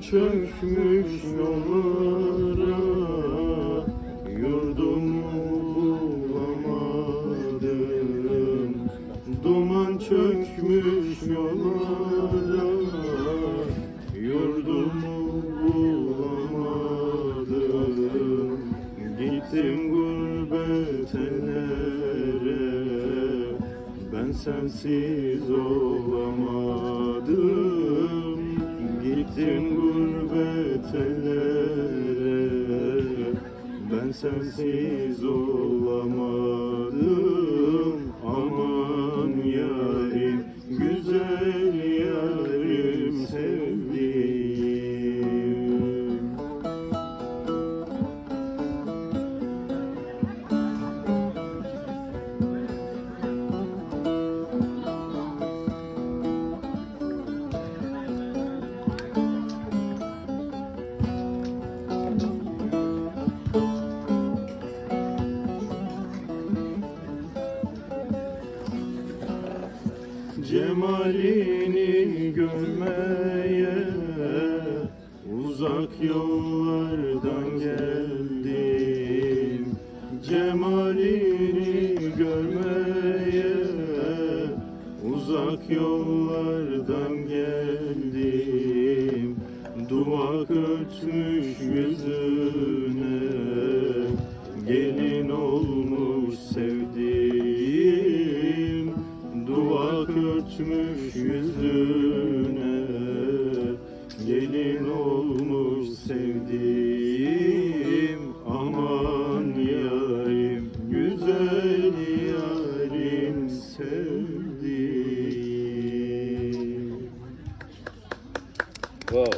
çökmüş yollara Yurdumu bulamadım. Duman çökmüş yollara Yurdumu bulamadım. Gittim gurbet ellere Ben sensiz olamadım sensiz olamadım Cemalini görmeye uzak yollardan geldim. Cemalini görmeye uzak yollardan geldim. Duvak örtmüş yüzüne gelin olmuş sevdiğim örtmüş yüzüne Gelin olmuş sevdiğim Aman yarim güzel yarim sevdiğim Wow.